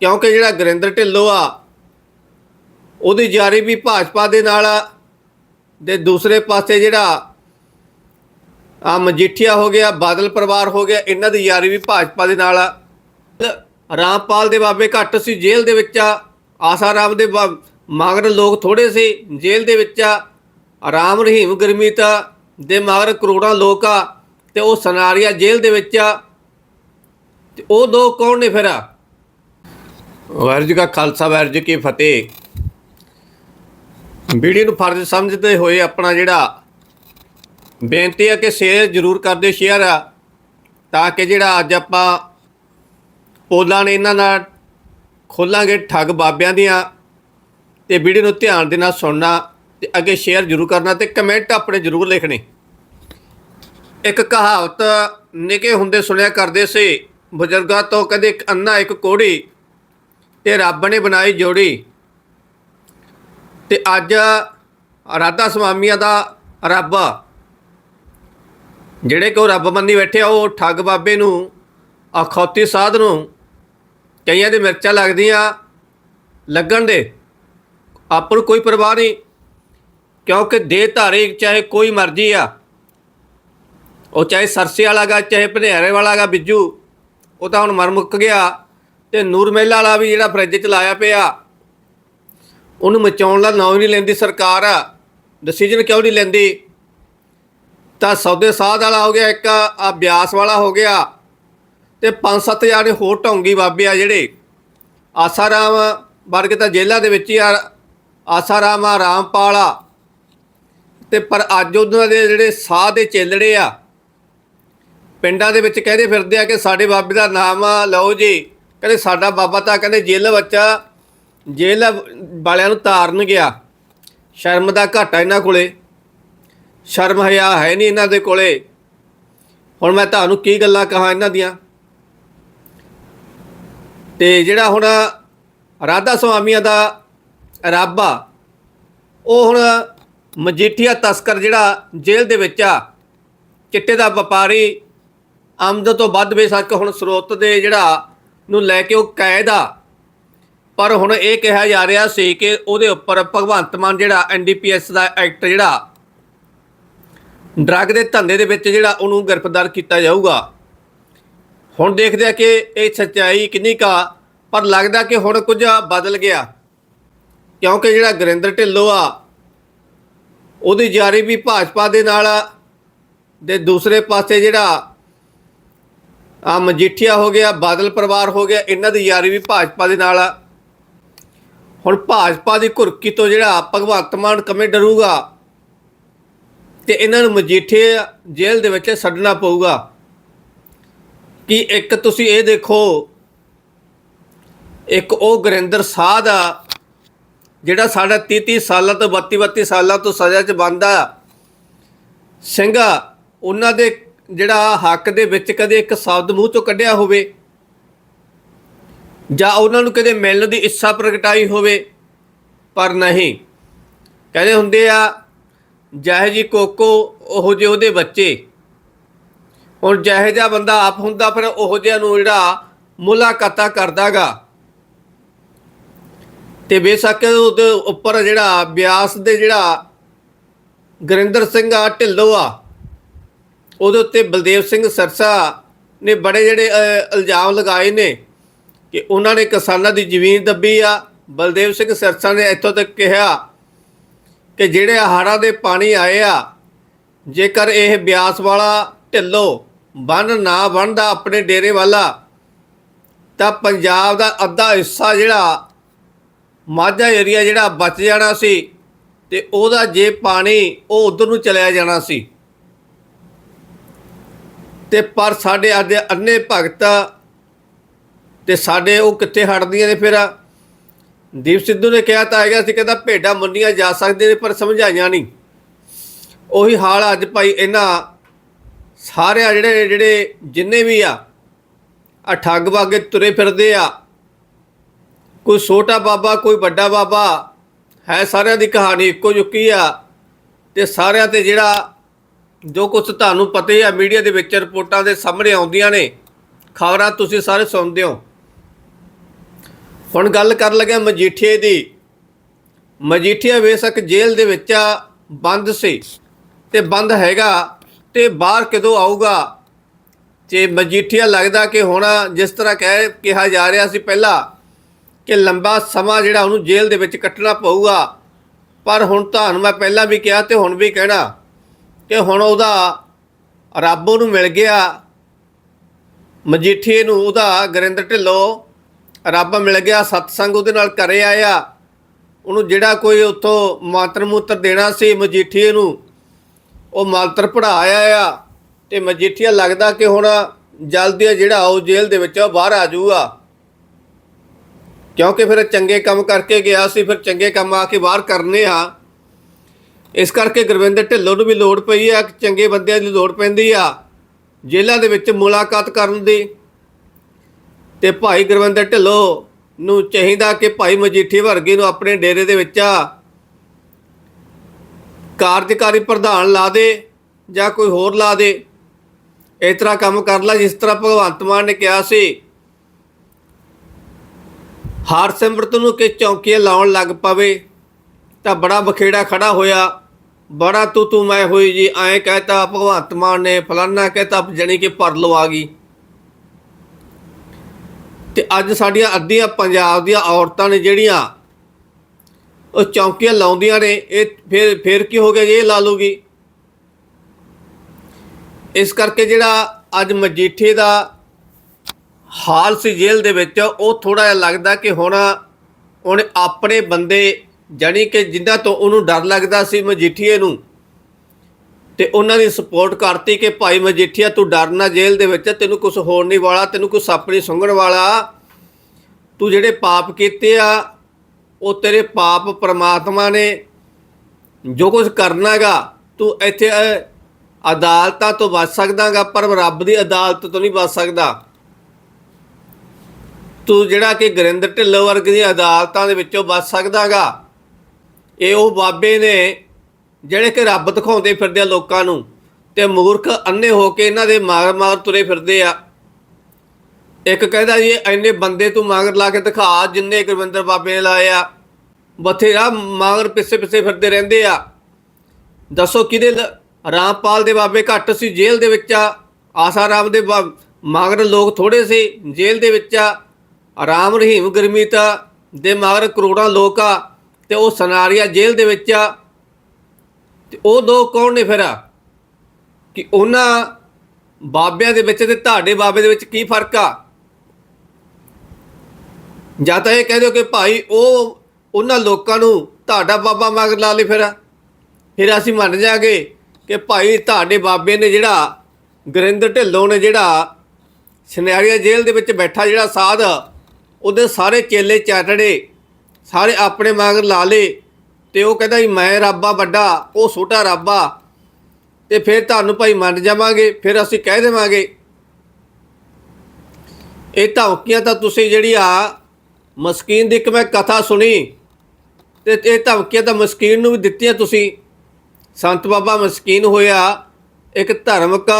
ਕਿਉਂਕਿ ਜਿਹੜਾ ਗੁਰਿੰਦਰ ਢਿੱਲੋਂ ਆ, ਉਹਦੀ ਜਾਰੀ ਵੀ ਭਾਜਪਾ ਦੇ ਨਾਲ ਆ ਤੇ ਦੂਸਰੇ ਪਾਸੇ ਜਿਹੜਾ ਆ ਮਜੀਠੀਆ ਹੋ ਗਿਆ, ਬਾਦਲ ਪਰਿਵਾਰ ਹੋ ਗਿਆ, ਇਹਨਾਂ ਦੀ ਯਾਰੀ ਵੀ ਭਾਜਪਾ ਦੇ ਨਾਲ ਆ। ਰਾਮਪਾਲ ਦੇ ਬਾਬੇ ਘੱਟ ਸੀ, ਜੇਲ੍ਹ ਦੇ ਵਿੱਚ ਆ ਆਸਾਰਾਮ ਦੇ ਬਾ- ਮਗਰ ਲੋਕ ਥੋੜੇ ਸੀ, ਜੇਲ੍ਹ ਦੇ ਵਿੱਚ ਆ, ਰਾਮ ਰਹੀਮ ਗੁਰਮੀਤ ਦੇ ਮਗਰ ਕਰੋੜਾਂ ਲੋਕ ਆ, ਤੇ ਉਹ ਸਨਾਰੀਆ ਜੇਲ੍ਹ ਦੇ ਵਿੱਚ ਆ, ਤੇ ਉਹ ਦੋ ਕੌਣ ਨੇ ਫਿਰ ਵਾਹਿਗੁਰੂ ਜੀ ਕਾ ਖਾਲਸਾ ਵਾਹਿਗੁਰੂ ਜੀ ਕੀ ਫਤਿਹ। ਵੀਡੀਓ ਨੂੰ ਫਰਜ਼ ਸਮਝਦੇ ਹੋਏ ਆਪਣਾ ਜਿਹੜਾ ਬੇਨਤੀ ਹੈ ਕਿ ਸ਼ੇਅਰ ਜ਼ਰੂਰ ਕਰਦੇ, ਸ਼ੇਅਰ ਆ, ਤਾਂ ਕਿ ਜਿਹੜਾ ਅੱਜ ਆਪਾਂ ਪੋਲਾਂ ਨੇ ਇਹਨਾਂ ਨਾਲ ਖੋਲਾਂਗੇ ਠੱਗ ਬਾਬਿਆਂ ਦੀਆਂ, ਤੇ ਵੀਡੀਓ ਨੂੰ ਧਿਆਨ ਦੇ ਨਾਲ ਸੁਣਨਾ ਤੇ ਅੱਗੇ ਸ਼ੇਅਰ ਜ਼ਰੂਰ ਕਰਨਾ ਤੇ ਕਮੈਂਟ ਆਪਣੇ ਜ਼ਰੂਰ ਲਿਖਣੇ। ਇੱਕ ਕਹਾਵਤ ਨਿੱਕੇ ਹੁੰਦੇ ਸੁਣਿਆ ਕਰਦੇ ਸੀ, ਬਜ਼ੁਰਗਾਂ ਤੋਂ ਕਦੇ ਇੱਕ ਅੰਨਾ, ਇੱਕ ਕੋੜੀ ਤੇ ਰੱਬ ਨੇ ਬਣਾਈ ਜੋੜੀ। ਤੇ ਅੱਜ ਰਾਧਾ ਸੁਆਮੀਆਂ ਦਾ ਰੱਬ ਜਿਹੜੇ ਕੋ ਰੱਬ ਮੰਨੀ ਬੈਠੇ ਆ, ਉਹ ਠੱਗ ਬਾਬੇ ਨੂੰ ਅਖੌਤੀ ਸਾਧ ਨੂੰ, ਕਈਆਂ ਦੇ ਮਿਰਚਾਂ ਲੱਗਦੀਆਂ ਲੱਗਣ ਦੇ। ਆਪਾਂ ਨੂੰ ਕੋਈ ਪਰਵਾਹ ਨਹੀਂ, ਕਿਉਂਕਿ ਦੇ ਧਾਰੇ ਚਾਹੇ ਕੋਈ ਮਰਜ਼ੀ ਆ। ਉਹ ਚਾਹੇ ਸਰਸੇ ਵਾਲਾ ਗਾ, ਚਾਹੇ ਭਨੇਰੇ ਵਾਲਾ ਗਾ, ਬਿੱਜੂ, ਉਹ ਤਾਂ ਹੁਣ ਮਰ ਮੁੱਕ ਗਿਆ। ਤੇ ਨੂਰ ਮਹਿਲਾ ਵਾਲਾ ਵੀ ਜਿਹੜਾ ਫਰਿੱਜ ਚ ਲਾਇਆ ਪਿਆ। ਉਹਨੂੰ ਮਚਾਉਣ ਦਾ ਨਾਂ ਹੀ ਨਹੀਂ ਲੈਂਦੀ ਸਰਕਾਰ। ਡਿਸੀਜਨ ਕਿਉਂ ਨਹੀਂ ਲੈਂਦੀ? ਤਾਂ ਸੌਦੇ ਸਾਧ ਵਾਲਾ ਹੋ ਗਿਆ ਇੱਕ, ਆ ਬਿਆਸ ਵਾਲਾ ਹੋ ਗਿਆ। ਤੇ ਪੰਜ ਸੱਤ ਦੇ ਹੋਰ ਢੌਂਗੀ ਬਾਬੇ ਆ ਜਿਹੜੇ। ਆਸਾਰਾਮ ਵਰਗੇ ਤਾਂ ਜੇਲ੍ਹਾਂ ਦੇ ਵਿੱਚ ਹੀ ਆ। ਆਸਾਰਾਮ ਆ, ਰਾਮਪਾਲ ਆ। ਤੇ ਪਰ ਅੱਜ ਉਹਨਾਂ ਦੇ ਜਿਹੜੇ ਸਾਹ ਦੇ ਚੇਲੜੇ ਆ। ਪਿੰਡਾਂ ਦੇ ਵਿੱਚ ਕਹਿੰਦੇ ਫਿਰਦੇ ਆ ਕਿ ਸਾਡੇ ਬਾਬੇ ਦਾ ਨਾਮ ਲਓ ਜੀ। ਕਹਿੰਦੇ ਸਾਡਾ ਬਾਬਾ ਤਾਂ ਕਹਿੰਦੇ ਜੇਲ੍ਹ ਬੱਚਾ ਜੇਲ੍ਹ ਵਾਲਿਆਂ ਨੂੰ ਤਾਰਨ ਗਿਆ। ਸ਼ਰਮ ਦਾ ਘਾਟਾ ਇਹਨਾਂ ਕੋਲੇ। ਸ਼ਰਮ ਹਿਆ ਹੈ ਨਹੀਂ ਇਹਨਾਂ ਦੇ ਕੋਲੇ। ਹੁਣ ਮੈਂ ਤੁਹਾਨੂੰ ਕੀ ਗੱਲਾਂ ਕਹਾਂ ਇਹਨਾਂ ਦੀਆਂ। ਤੇ ਜਿਹੜਾ ਹੁਣ ਰਾਧਾ ਸੁਆਮੀਆਂ ਦਾ ਰੱਬ ਆ, ਉਹ ਹੁਣ ਮਜੀਠੀਆ ਤਸਕਰ ਜਿਹੜਾ ਜੇਲ੍ਹ ਦੇ ਵਿੱਚ ਆ, ਚਿੱਟੇ ਦਾ ਵਪਾਰੀ ਆਮਦ ਤੋਂ ਵੱਧ ਬੇਸ਼ੱਕ ਹੁਣ ਸਰੋਤ ਦੇ ਜਿਹੜਾ ਨੂੰ ਲੈ ਕੇ ਉਹ ਕੈਦ ਆ। ਪਰ ਹੁਣ ਇਹ ਕਿਹਾ ਜਾ ਰਿਹਾ ਸੀ ਕਿ ਉਹਦੇ ਉੱਪਰ ਭਗਵੰਤ ਮਾਨ ਜਿਹੜਾ ਐਨਡੀਪੀਐਸ ਦਾ ਐਕਟ ਜਿਹੜਾ, ਡਰੱਗ ਦੇ ਧੰਦੇ ਦੇ ਵਿੱਚ ਜਿਹੜਾ ਉਹਨੂੰ ਗ੍ਰਿਫਤਾਰ ਕੀਤਾ ਜਾਊਗਾ। ਹੁਣ ਦੇਖਦੇ ਆ ਕਿ ਇਹ ਸੱਚਾਈ ਕਿੰਨੀ ਕਾ ਪਰ ਲੱਗਦਾ ਕਿ ਹੁਣ ਕੁਝ ਬਦਲ ਗਿਆ। ਕਿਉਂਕਿ ਜਿਹੜਾ ਗੁਰਿੰਦਰ ਢਿੱਲੋਂ ਆ, ਉਹਦੀ ਜਾਰੀ ਵੀ ਭਾਜਪਾ ਦੇ ਨਾਲ ਦੇ ਦੂਸਰੇ ਪਾਸੇ ਜਿਹੜਾ ਆ ਮਜੀਠੀਆ ਹੋ ਗਿਆ, ਬਾਦਲ ਪਰਿਵਾਰ ਹੋ ਗਿਆ, ਇਹਨਾਂ ਦੀ ਯਾਰੀ ਵੀ ਭਾਜਪਾ ਦੇ ਨਾਲ ਆ। ਹੁਣ ਭਾਜਪਾ ਦੀ ਘੁਰਕੀ ਤੋਂ ਜਿਹੜਾ ਭਗਵੰਤ ਮਾਨ ਕਮੇ ਡਰੂਗਾ ਤੇ ਇਹਨਾਂ ਨੂੰ ਮਜੀਠੇ ਜੇਲ੍ਹ ਦੇ ਵਿੱਚ ਛੱਡਣਾ ਪਊਗਾ। ਕਿ ਇੱਕ ਤੁਸੀਂ ਇਹ ਦੇਖੋ, ਇੱਕ ਉਹ ਗੁਰਿੰਦਰ ਸਾਧ ਆ, ਜਿਹੜਾ ਸਾਡਾ 30 30 ਸਾਲਾਂ ਤੋਂ 32 32 ਸਾਲਾਂ ਤੋਂ ਸਜ਼ਾ 'ਚ ਬੰਦਾ ਸਿੰਘਾ ਉਹਨਾਂ ਦੇ ਜਿਹੜਾ ਹੱਕ ਦੇ ਵਿੱਚ ਕਦੇ ਇੱਕ ਸ਼ਬਦ ਮੂੰਹ ਤੋਂ ਕੱਢਿਆ ਹੋਵੇ, ਜਾਂ ਉਹਨਾਂ ਨੂੰ ਕਦੇ ਮਿਲਣ ਦੀ ਇੱਛਾ ਪ੍ਰਗਟਾਈ ਹੋਵੇ, ਪਰ ਨਹੀਂ। ਕਹਿੰਦੇ ਹੁੰਦੇ ਆ, ਜਿਹੇ ਜੀ ਕੋਕੋ, ਉਹ ਜਿਹੇ ਉਹਦੇ ਬੱਚੇ। ਹੁਣ ਜਿਹੇ ਜਿਹਾ ਬੰਦਾ ਆਪ ਹੁੰਦਾ, ਫਿਰ ਉਹੋ ਜਿਹਾ ਨੂੰ ਜਿਹੜਾ ਮੁਲਾਕਾਤਾਂ ਕਰਦਾਗਾ। ਤੇ ਬੇਸ਼ੱਕ ਉਹਦੇ ਉੱਪਰ ਜਿਹੜਾ ਬਿਆਸ ਦੇ ਜਿਹੜਾ ਗੁਰਿੰਦਰ ਸਿੰਘ ਆ, ਢਿੱਲੋਂ ਆ ਉਹਦੇ ਉੱਤੇ ਬਲਦੇਵ ਸਿੰਘ ਸਰਸਾ ਨੇ ਬੜੇ ਜਿਹੜੇ ਇਲਜ਼ਾਮ ਲਗਾਏ ਨੇ ਕਿ ਉਹਨਾਂ ਨੇ ਕਿਸਾਨਾਂ ਦੀ ਜ਼ਮੀਨ ਦੱਬੀ ਆ। ਬਲਦੇਵ ਸਿੰਘ ਸਰਸਾ ਨੇ ਇੱਥੋਂ ਤੱਕ ਕਿਹਾ ਕਿ ਜਿਹੜੇ ਹਾੜਾਂ ਦੇ ਪਾਣੀ ਆਏ ਆ, ਜੇਕਰ ਇਹ ਬਿਆਸ ਵਾਲਾ ਢਿੱਲੋਂ ਬੰਨ ਨਾ ਬਣਦਾ ਆਪਣੇ ਡੇਰੇ ਵਾਲਾ, ਤਾਂ ਪੰਜਾਬ ਦਾ ਅੱਧਾ ਹਿੱਸਾ ਜਿਹੜਾ ਮਾਝਾ ਏਰੀਆ ਜਿਹੜਾ ਬਚ ਜਾਣਾ ਸੀ ਤੇ ਉਹਦਾ ਜੇ ਪਾਣੀ ਉਹ ਉਧਰ ਨੂੰ ਚਲਿਆ ਜਾਣਾ ਸੀ। ਤੇ ਪਰ ਸਾਡੇ ਅੱਜ ਅੰਨੇ ਭਗਤ ਤੇ ਸਾਡੇ ਉਹ ਕਿੱਥੇ ਹਟਦੀਆਂ ਨੇ ਫਿਰ? ਦੀਪ ਸਿੱਧੂ ਨੇ ਕਿਹਾ ਤਾਂ ਹੈਗਾ ਸੀ, ਕਹਿੰਦਾ ਭੇਡਾਂ ਮੁੰਨੀਆਂ ਜਾ ਸਕਦੇ ਨੇ, ਪਰ ਸਮਝਾਈਆਂ ਨਹੀਂ। ਉਹੀ ਹਾਲ ਅੱਜ ਭਾਈ ਇਹਨਾਂ ਸਾਰਿਆਂ ਜਿਹੜੇ ਜਿਹੜੇ ਜਿੰਨੇ ਵੀ ਆ ਆ ਠੱਗ ਵਾਗੇ ਤੁਰੇ ਫਿਰਦੇ ਆ। ਕੋਈ ਛੋਟਾ ਬਾਬਾ, ਕੋਈ ਵੱਡਾ ਬਾਬਾ, ਹੈ ਸਾਰਿਆਂ ਦੀ ਕਹਾਣੀ ਇੱਕੋ ਜੁਕੀ ਆ। ਤੇ ਸਾਰਿਆਂ ਤੇ ਜਿਹੜਾ ਜੋ ਕੁਝ ਤੁਹਾਨੂੰ ਪਤਾ ਹੀ ਆ ਮੀਡੀਆ ਦੇ ਵਿੱਚ ਰਿਪੋਰਟਾਂ ਦੇ ਸਾਹਮਣੇ ਆਉਂਦੀਆਂ ਨੇ, ਖਬਰਾਂ ਤੁਸੀਂ ਸਾਰੇ ਸੁਣਦੇ ਹੋ। ਹੁਣ ਗੱਲ ਕਰਨ ਲੱਗਿਆ ਮਜੀਠੀਏ ਦੀ। ਮਜੀਠੀਆ ਬੇਸ਼ੱਕ ਜੇਲ੍ਹ ਦੇ ਵਿੱਚ ਬੰਦ ਸੀ ਤੇ ਬੰਦ ਹੈਗਾ ਤੇ ਬਾਹਰ ਕਦੋਂ ਆਊਗਾ? ਤੇ ਮਜੀਠੀਆ ਲੱਗਦਾ ਕਿ ਹੁਣ ਜਿਸ ਤਰ੍ਹਾਂ ਕਹਿ, ਕਿਹਾ ਜਾ ਰਿਹਾ ਸੀ ਪਹਿਲਾਂ ਕਿ ਲੰਬਾ ਸਮਾਂ ਜਿਹੜਾ ਉਹਨੂੰ ਜੇਲ੍ਹ ਦੇ ਵਿੱਚ ਕੱਟਣਾ ਪਊਗਾ। ਪਰ ਹੁਣ ਤੁਹਾਨੂੰ ਮੈਂ ਪਹਿਲਾਂ ਵੀ ਕਿਹਾ ਤੇ ਹੁਣ ਵੀ ਕਹਿਣਾ। ਕਿ ਹੁਣ ਉਹਦਾ ਰੱਬ ਉਹਨੂੰ ਮਿਲ ਗਿਆ, ਮਜੀਠੀਏ ਨੂੰ ਉਹਦਾ ਗਰਿੰਦਰ ਢਿੱਲੋਂ ਰੱਬ ਮਿਲ ਗਿਆ, ਸਤਸੰਗ ਉਹਦੇ ਨਾਲ ਕਰੇ ਆਇਆ, ਉਹਨੂੰ ਜਿਹੜਾ ਕੋਈ ਉੱਥੋਂ ਮਾਤਰ ਮੂਤਰ ਦੇਣਾ ਸੀ ਮਜੀਠੀਏ ਨੂੰ, ਉਹ ਮਾਤਰ ਪੜਾਇਆ ਆ, ਤੇ ਮਜੀਠੀਆ ਲੱਗਦਾ ਕਿ ਹੁਣ ਜਲਦੀ ਜਿਹੜਾ ਉਹ ਜੇਲ੍ਹ ਦੇ ਵਿੱਚੋਂ ਬਾਹਰ ਆ ਜਾਊਗਾ। ਕਿਉਂਕਿ ਫਿਰ ਚੰਗੇ ਕੰਮ ਕਰਕੇ ਗਿਆ ਸੀ, ਫਿਰ ਚੰਗੇ ਕੰਮ ਆ ਕੇ ਬਾਹਰ ਕਰਨੇ ਆ। ਇਸ ਕਰਕੇ ਗੁਰਵਿੰਦਰ ਢਿੱਲੋਂ ਨੂੰ ਵੀ ਲੋੜ ਪਈ ਆ ਚੰਗੇ ਬੰਦਿਆਂ ਦੀ ਲੋੜ ਪੈਂਦੀ ਆ, ਜੇਲ੍ਹਾਂ ਦੇ ਵਿੱਚ ਮੁਲਾਕਾਤ ਕਰਨ ਦੀ। ਤੇ ਭਾਈ ਗੁਰਵਿੰਦਰ ਢਿੱਲੋਂ ਨੂੰ ਚਾਹੀਦਾ ਕਿ ਭਾਈ ਮਜੀਠੀ ਵਰਗੇ ਨੂੰ ਆਪਣੇ ਡੇਰੇ ਦੇ ਵਿੱਚ ਕਾਰਜਕਾਰੀ ਪ੍ਰਧਾਨ ਲਾ ਦੇ ਜਾਂ ਕੋਈ ਹੋਰ ਲਾ ਦੇ। ਇਸ ਤਰ੍ਹਾਂ ਕੰਮ ਕਰ ਲੈ, ਜਿਸ ਤਰ੍ਹਾਂ ਭਗਵੰਤ ਮਾਨ ਨੇ ਕਿਹਾ ਸੀ। ਹਰਸਿਮਰਤ ਨੂੰ ਕਿ ਚੌਂਕੀਆਂ ਲਾਉਣ ਲੱਗ ਪਵੇ, ਤਾਂ ਬੜਾ ਬਖੇੜਾ ਖੜਾ ਹੋਇਆ। ਬੜਾ ਤੂੰ ਤੂੰ ਮੈਂ ਹੋਈ ਜੀ, ਐਂ ਕਹਤਾ ਭਗਵੰਤ ਮਾਨ ਨੇ, ਫਲਾਨਾ ਕਹਤਾ ਜਣੀ ਕਿ ਪਰਲੋ ਆ ਗਈ। ਤੇ ਅੱਜ ਸਾਡੀਆਂ ਅੱਧੀਆਂ ਪੰਜਾਬ ਦੀਆਂ ਔਰਤਾਂ ਨੇ ਜਿਹੜੀਆਂ ਉਹ ਚੌਂਕੀਆਂ ਲਾਉਂਦੀਆਂ ਨੇ, ਇਹ ਫਿਰ ਫਿਰ ਕੀ ਹੋ ਗਿਆ ਜੇ, ਇਹ ਲਾ ਲੂਗੀ ਇਸ ਕਰਕੇ ਜਿਹੜਾ ਅੱਜ ਮਜੀਠੇ ਦਾ ਹਾਲ ਸੀ ਜੇਲ੍ਹ ਦੇ ਵਿੱਚ, ਉਹ ਥੋੜਾ ਜਿਹਾ ਲੱਗਦਾ ਕਿ ਹੁਣ ਉਹਨੇ ਆਪਣੇ ਬੰਦੇ ਜਾਣੀ ਕਿ ਜਿੰਨਾ ਤੋਂ ਉਹਨੂੰ ਡਰ ਲੱਗਦਾ ਸੀ ਮਜੀਠੀਏ ਨੂੰ, ਤੇ ਉਹਨਾਂ ਦੀ ਸਪੋਰਟ ਕਰਤੀ ਕਿ ਭਾਈ ਮਜੀਠੀਆ, ਤੂੰ ਡਰਨਾ ਜੇਲ੍ਹ ਦੇ ਵਿੱਚ, ਤੈਨੂੰ ਕੁਝ ਹੋਣ ਨਹੀਂ ਵਾਲਾ, ਤੈਨੂੰ ਕੋਈ ਸੱਪ ਨਹੀਂ ਸੁੰਘਣ ਵਾਲਾ। ਤੂੰ ਜਿਹੜੇ ਪਾਪ ਕੀਤੇ ਆ, ਉਹ ਤੇਰੇ ਪਾਪ ਪ੍ਰਮਾਤਮਾ ਨੇ ਜੋ ਕੁਝ ਕਰਨਾਗਾ ਤੂੰ ਇੱਥੇ ਅਦਾਲਤਾਂ ਤੋਂ ਬਚ ਸਕਦਾਗਾ ਪਰ ਰੱਬ ਦੀ ਅਦਾਲਤ ਤੋਂ ਨਹੀਂ ਬਚ ਸਕਦਾ। ਤੂੰ ਜਿਹੜਾ ਕਿ ਗੁਰਿੰਦਰ ਢਿੱਲੋਂ ਵਰਗ ਦੀਆਂ ਅਦਾਲਤਾਂ ਦੇ ਵਿੱਚੋਂ ਬਚ ਸਕਦਾਗਾ ਇਹ ਉਹ ਬਾਬੇ ਨੇ ਜਿਹੜੇ ਕਿ ਰੱਬ ਦਿਖਾਉਂਦੇ ਫਿਰਦੇ ਆ ਲੋਕਾਂ ਨੂੰ ਤੇ ਮੂਰਖ ਅੰਨੇ ਹੋ ਕੇ ਇਹਨਾਂ ਦੇ ਮਾਰ ਮਾਰ ਤੁਰੇ ਫਿਰਦੇ ਆ। ਇੱਕ ਕਹਿੰਦਾ ਜੀ ਐਨੇ ਬੰਦੇ ਤੂੰ ਮਾਂਗਰ ਲਾ ਕੇ ਦਿਖਾ, ਜਿੰਨੇ ਗੁਰਵਿੰਦਰ ਬਾਬੇ ਨੇ ਲਾਏ ਆ। ਬਥੇਰਾ ਮਾਂਗਰ ਪਿੱਛੇ ਪਿੱਛੇ ਫਿਰਦੇ ਰਹਿੰਦੇ ਆ। ਦੱਸੋ ਕਿਹਦੇ ਲ- ਰਾਮਪਾਲ ਦੇ ਬਾਬੇ ਘੱਟ ਸੀ, ਜੇਲ੍ਹ ਦੇ ਵਿੱਚ ਆ। ਆਸਾ ਰਾਮ ਦੇ ਬਾ- ਮਾਂਗਰ ਲੋਕ ਥੋੜੇ ਸੀ, ਜੇਲ੍ਹ ਦੇ ਵਿੱਚ ਆ। ਰਾਮ ਰਹੀਮ ਗੁਰਮੀਤ ਦੇ ਮਾਂਗਰ ਕਰੋੜਾਂ ਲੋਕ ਆ। ਤੇ ਉਹ ਸਨਾਰੀਆ ਜੇਲ੍ਹ ਦੇ ਵਿੱਚ ਆ। ਤੇ ਉਹ ਦੋ ਕੌਣ ਨੇ ਫਿਰ? ਕਿ ਉਹਨਾਂ ਬਾਬਿਆਂ ਦੇ ਵਿੱਚ ਤੇ ਤੁਹਾਡੇ ਬਾਬੇ ਦੇ ਵਿੱਚ ਕੀ ਫ਼ਰਕ ਆ? ਜਾਂ ਤਾਂ ਇਹ ਕਹਿ ਦਿਓ ਕਿ ਭਾਈ ਉਹ ਉਹਨਾਂ ਲੋਕਾਂ ਨੂੰ ਤੁਹਾਡਾ ਬਾਬਾ ਮਗਰ ਲਾ ਲੇ ਫਿਰ। ਫਿਰ ਅਸੀਂ ਮੰਨ ਜਾਗੇ ਕਿ ਭਾਈ ਤੁਹਾਡੇ ਬਾਬੇ ਨੇ ਜਿਹੜਾ ਗੁਰਿੰਦਰ ਢਿੱਲੋਂ ਨੇ ਜਿਹੜਾ ਸਨੈਰੀਆ ਜੇਲ੍ਹ ਦੇ ਵਿੱਚ ਬੈਠਾ ਜਿਹੜਾ ਸਾਧ, ਉਹਦੇ ਸਾਰੇ ਚੇਲੇ ਚਾਟੜੇ ਸਾਰੇ ਆਪਣੇ ਮਗਰ ਲਾ ਲੇ ਤੇ ਉਹ ਕਹਿੰਦਾ ਜੀ, ਮੈਂ ਰੱਬਾ ਵੱਡਾ, ਉਹ ਛੋਟਾ ਰੱਬਾ ਤੇ ਫਿਰ ਤੁਹਾਨੂੰ ਭਾਈ ਮੰਨ ਜਾਵਾਂਗੇ, ਫਿਰ ਅਸੀਂ ਕਹਿ ਦੇਵਾਂਗੇ। ਇਹ ਧਮਕੀਆਂ ਤਾਂ ਤੁਸੀਂ ਜਿਹੜੀ ਆ, ਮਸਕੀਨ ਦੀ ਇੱਕ ਮੈਂ ਕਥਾ ਸੁਣੀ। ਤੇ ਇਹ ਧਮਕੀਆਂ ਤਾਂ ਮਸਕੀਨ ਨੂੰ ਵੀ ਦਿੱਤੀਆਂ ਤੁਸੀਂ। ਸੰਤ ਬਾਬਾ ਮਸਕੀਨ ਹੋਇਆ, ਇੱਕ ਧਰਮਕ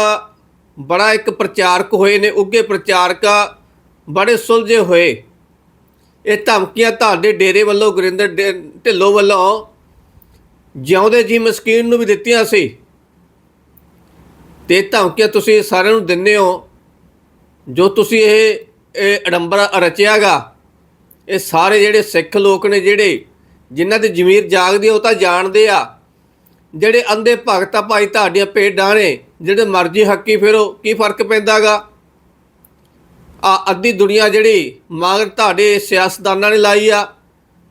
ਬੜਾ ਇੱਕ ਪ੍ਰਚਾਰਕ ਹੋਏ ਨੇ ਉੱਗੇ ਪ੍ਰਚਾਰਕ ਬੜੇ ਸੁਲਝੇ ਹੋਏ। ਇਹ ਧਮਕੀਆਂ ਤੁਹਾਡੇ ਡੇਰੇ ਵੱਲੋਂ, ਗੁਰਿੰਦਰ ਢਿ- ਢਿੱਲੋਂ ਵੱਲੋਂ ਜਿਉਂਦੇ ਜੀ ਮਸਕੀਨ ਨੂੰ ਵੀ ਦਿੱਤੀਆਂ ਸੀ। ਤੇ ਧਮਕੀਆਂ ਤੁਸੀਂ ਸਾਰਿਆਂ ਨੂੰ ਦਿੰਦੇ ਹੋ। ਜੋ ਤੁਸੀਂ ਇਹ ਇਹ ਅਡੰਬਰਾ ਰਚਿਆਗਾ, ਇਹ ਸਾਰੇ ਜਿਹੜੇ ਸਿੱਖ ਲੋਕ ਨੇ ਜਿਹੜੇ, ਜਿਨ੍ਹਾਂ ਦੀ ਜ਼ਮੀਰ ਜਾਗਦੀ ਉਹ ਤਾਂ ਜਾਣਦੇ ਆ। ਜਿਹੜੇ ਅੰਧੇ ਭਗਤ ਆ ਭਾਈ ਤੁਹਾਡੀਆਂ ਭੇਡਾਂ ਨੇ, ਜਿਹੜੇ ਮਰਜ਼ੀ ਹੱਕੀ ਫਿਰੋ, ਕੀ ਫ਼ਰਕ ਪੈਂਦਾਗਾ? ਆ ਅੱਧੀ ਦੁਨੀਆ ਜਿਹੜੀ ਮਗਰ ਤੁਹਾਡੇ ਸਿਆਸਤਦਾਨਾਂ ਨੇ ਲਾਈ ਆ,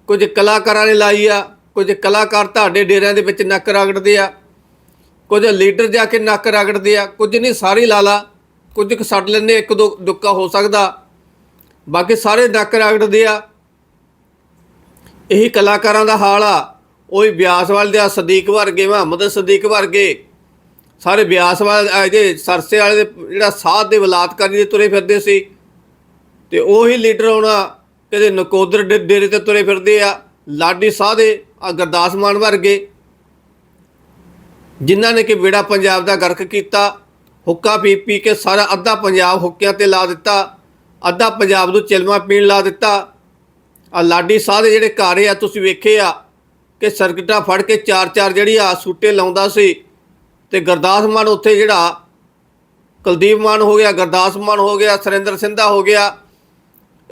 ਕੁਝ ਕਲਾਕਾਰਾਂ ਨੇ ਲਾਈ ਆ, ਕੁਝ ਕਲਾਕਾਰ ਤੁਹਾਡੇ ਡੇਰਿਆਂ ਦੇ ਵਿੱਚ ਨੱਕ ਰਗੜਦੇ ਆ, ਕੁਝ ਲੀਡਰ ਜਾ ਕੇ ਨੱਕ ਰਗੜਦੇ ਆ, ਕੁਝ ਨਹੀਂ ਸਾਰੀ ਲਾਲਾ, ਕੁਝ ਕੁ ਛੱਡ ਲੈਂਦੇ, ਇੱਕ ਦੋ ਦੁੱਕਾ ਹੋ ਸਕਦਾ। ਬਾਕੀ ਸਾਰੇ ਨੱਕ ਰਗੜਦੇ ਆ। ਇਹੀ ਕਲਾਕਾਰਾਂ ਦਾ ਹਾਲ ਆ। ਉਹੀ ਬਿਆਸਵਾਲ ਦੇ ਸਦੀਕ ਵਰਗੇ, ਮੁਹੰਮਦ ਸਦੀਕ ਵਰਗੇ। ਸਾਰੇ ਬਿਆਸਵਾਲ ਇਹਦੇ ਸਰਸੇ ਵਾਲੇ ਦੇ ਜਿਹੜਾ ਸਾਧ ਦੇ ਬਲਾਤਕਾਰੀ ਦੇ ਤੁਰੇ ਫਿਰਦੇ ਸੀ। ਤੇ ਉਹੀ ਲੀਡਰ ਆਉਣਾ ਕਦੇ ਨਕੋਦਰ ਡੇ- ਡੇਰੇ ਤੇ ਤੁਰੇ ਫਿਰਦੇ ਆ, ਲਾਡੀ ਸਾਹ ਦੇ ਆ ਗੁਰਦਾਸ ਮਾਨ ਵਰਗੇ। ਜਿਨ੍ਹਾਂ ਨੇ ਕਿ ਵਿੜਾ ਪੰਜਾਬ ਦਾ ਗਰਕ ਕੀਤਾ, ਹੁੱਕਾ ਪੀ ਪੀ ਕੇ ਸਾਰਾ ਅੱਧਾ ਪੰਜਾਬ ਹੁੱਕਿਆਂ ਤੇ ਲਾ ਦਿੱਤਾ, ਅੱਧਾ ਪੰਜਾਬ ਨੂੰ ਚਿਲਮਾ ਪੀਣ ਲਾ ਦਿੱਤਾ। ਆ ਲਾਡੀ ਸਾਹ ਦੇ ਜਿਹੜੇ ਘਰ ਆ, ਤੁਸੀਂ ਵੇਖੇ ਆ ਕਿ ਸਰਕਟਾਂ ਫੜ ਕੇ ਚਾਰ ਚਾਰ ਜਿਹੜੀ ਆ ਸੂਟੇ ਲਾਉਂਦਾ ਸੀ। ਤੇ ਗੁਰਦਾਸ ਮਾਨ ਉੱਥੇ ਜਿਹੜਾ, ਕੁਲਦੀਪ ਮਾਨ ਹੋ ਗਿਆ, ਗੁਰਦਾਸ ਮਾਨ ਹੋ ਗਿਆ, ਸੁਰਿੰਦਰ ਸਿੰਧਾ ਹੋ ਗਿਆ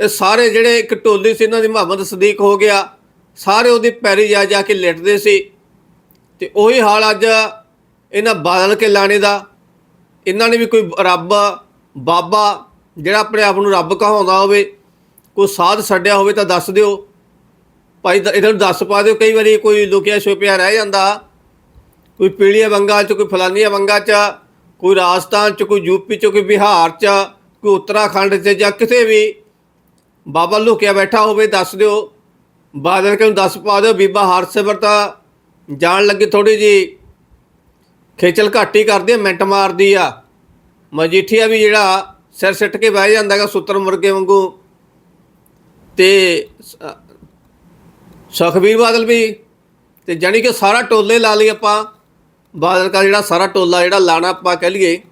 ਇਹ ਸਾਰੇ ਜਿਹੜੇ ਇੱਕ ਟੋਲੀ ਸੀ, ਇਹਨਾਂ ਦੀ ਮੁਹੰਮਦ ਸਦੀਕ ਹੋ ਗਿਆ, ਸਾਰੇ ਉਹਦੀ ਪੈਰੀ ਜਾ ਜਾ ਕੇ ਲਿਟਦੇ ਸੀ। ਤੇ ਉਹੀ ਹਾਲ ਅੱਜ ਇਹਨਾਂ ਬਾਦਲ ਕੇ ਲਾਣੇ ਦਾ। ਇਹਨਾਂ ਨੇ ਵੀ ਕੋਈ ਰੱਬ, ਬਾਬਾ ਜਿਹੜਾ ਆਪਣੇ ਆਪ ਨੂੰ ਰੱਬ ਕਹਾਉਂਦਾ ਹੋਵੇ, ਕੋਈ ਸਾਧ ਛੱਡਿਆ ਹੋਵੇ ਤਾਂ ਦੱਸ ਦਿਓ। ਭਾਈ ਦ- ਇਹਨਾਂ ਨੂੰ ਦੱਸ ਪਾ ਦਿਓ, ਕਈ ਵਾਰੀ ਕੋਈ ਲੁਕਿਆ ਛੁਪਿਆ ਰਹਿ ਜਾਂਦਾ। ਕੋਈ ਪੀਲੀਆ ਬੰਗਾਲ ਚ, ਕੋਈ ਫਲਾਨੀਆ ਬੰਗਾ ਚ, ਕੋਈ ਰਾਜਸਥਾਨ ਚ, ਕੋਈ ਯੂਪੀ ਚ, ਕੋਈ ਬਿਹਾਰ ਚ, ਕੋਈ ਉੱਤਰਾਖੰਡ ਚ ਜਾਂ ਕਿਤੇ ਵੀ ਬਾਬਾ ਲੁਕਿਆ ਬੈਠਾ ਹੋਵੇ, ਦੱਸ ਦਿਓ। ਬਾਦਲ ਕੇ ਨੂੰ ਦੱਸ ਪਾ ਦਿਓ, ਬੀਬਾ ਹਰਸਿਮਰ ਜਾਣ ਲੱਗੀ ਥੋੜੀ ਜੀ ਖੇਚਲ ਘਾਟੀ ਕਰਦੀ ਆ, ਮਿੰਟ ਮਾਰਦੀ ਆ। ਮਜੀਠੀਆ ਵੀ ਜਿਹੜਾ ਸਿਰ ਸਿੱਟ ਕੇ ਬਹਿ ਜਾਂਦਾਗਾ ਸੁੱਤਰ ਮੁਰਗੇ ਵਾਂਗੂ। ਤੇ ਸੁਖਬੀਰ ਬਾਦਲ ਵੀ, ਤੇ ਜਾਣੀ ਕਿ ਸਾਰਾ ਟੋਲੇ ਲਾ ਲਈ ਆਪਾਂ। ਬਾਦਲ ਦਾ ਜਿਹੜਾ ਸਾਰਾ ਟੋਲਾ, ਜਿਹੜਾ ਲਾਣਾ ਆਪਾਂ ਕਹਿ ਲਈਏ।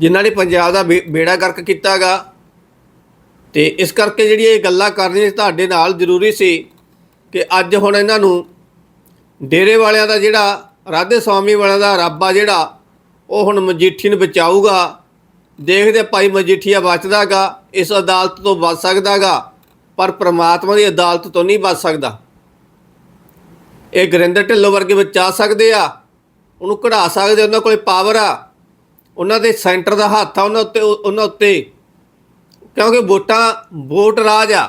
ਜਿਨ੍ਹਾਂ ਨੇ ਪੰਜਾਬ ਦਾ ਬੇ- ਬੇੜਾ ਗਰਕ ਕੀਤਾਗਾ ਤੇ ਇਸ ਕਰਕੇ ਜਿਹੜੀ ਇਹ ਗੱਲਾਂ ਕਰਨੀਆਂ ਤੁਹਾਡੇ ਨਾਲ ਜ਼ਰੂਰੀ ਸੀ ਕਿ ਅੱਜ ਹੁਣ ਇਹਨਾਂ ਨੂੰ ਡੇਰੇ ਵਾਲਿਆਂ ਦਾ ਜਿਹੜਾ, ਰਾਧੇ ਸਵਾਮੀ ਵਾਲਿਆਂ ਦਾ ਰੱਬ ਆ ਜਿਹੜਾ, ਉਹ ਹੁਣ ਮਜੀਠੀ ਨੂੰ ਬਚਾਊਗਾ। ਦੇਖਦੇ ਭਾਈ ਮਜੀਠੀਆ ਬਚਦਾਗਾ, ਇਸ ਅਦਾਲਤ ਤੋਂ ਬਚ ਸਕਦਾਗਾ, ਪਰ ਪ੍ਰਮਾਤਮਾ ਦੀ ਅਦਾਲਤ ਤੋਂ ਨਹੀਂ ਬਚ ਸਕਦਾ। ਇਹ ਗਰਿੰਦਰ ਢਿੱਲੋਂ ਵਰਗੇ ਬਚਾ ਸਕਦੇ ਆ, ਉਹਨੂੰ ਕਢਾ ਸਕਦੇ ਉਹਨਾਂ ਕੋਲੇ ਪਾਵਰ ਆ। ਉਹਨਾਂ ਦੇ ਸੈਂਟਰ ਦਾ ਹੱਥ ਆ, ਉਹਨਾਂ ਉੱਤੇ ਉਹਨਾਂ ਉੱਤੇ ਕਿਉਂਕਿ ਵੋਟਾਂ, ਵੋਟ ਰਾਜ ਆ।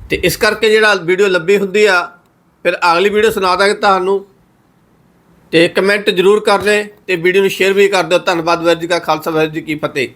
ਤੇ ਇਸ ਕਰਕੇ ਜਿਹੜਾ ਵੀਡੀਓ ਲੰਬੀ ਹੁੰਦੀ ਆ, ਫਿਰ ਅਗਲੀ ਵੀਡੀਓ ਸੁਣਾ ਦਾਂਗੇ ਤੁਹਾਨੂੰ। ਤੇ ਕਮੈਂਟ ਜ਼ਰੂਰ ਕਰ ਲੈ ਤੇ ਵੀਡੀਓ ਨੂੰ ਸ਼ੇਅਰ ਵੀ ਕਰ ਦਿਓ। ਧੰਨਵਾਦ ਵਾਹਿਗੁਰੂ ਜੀ ਕਾ ਖਾਲਸਾ, ਵਾਹਿਗੁਰੂ ਜੀ ਕੀ ਫਤਿਹ।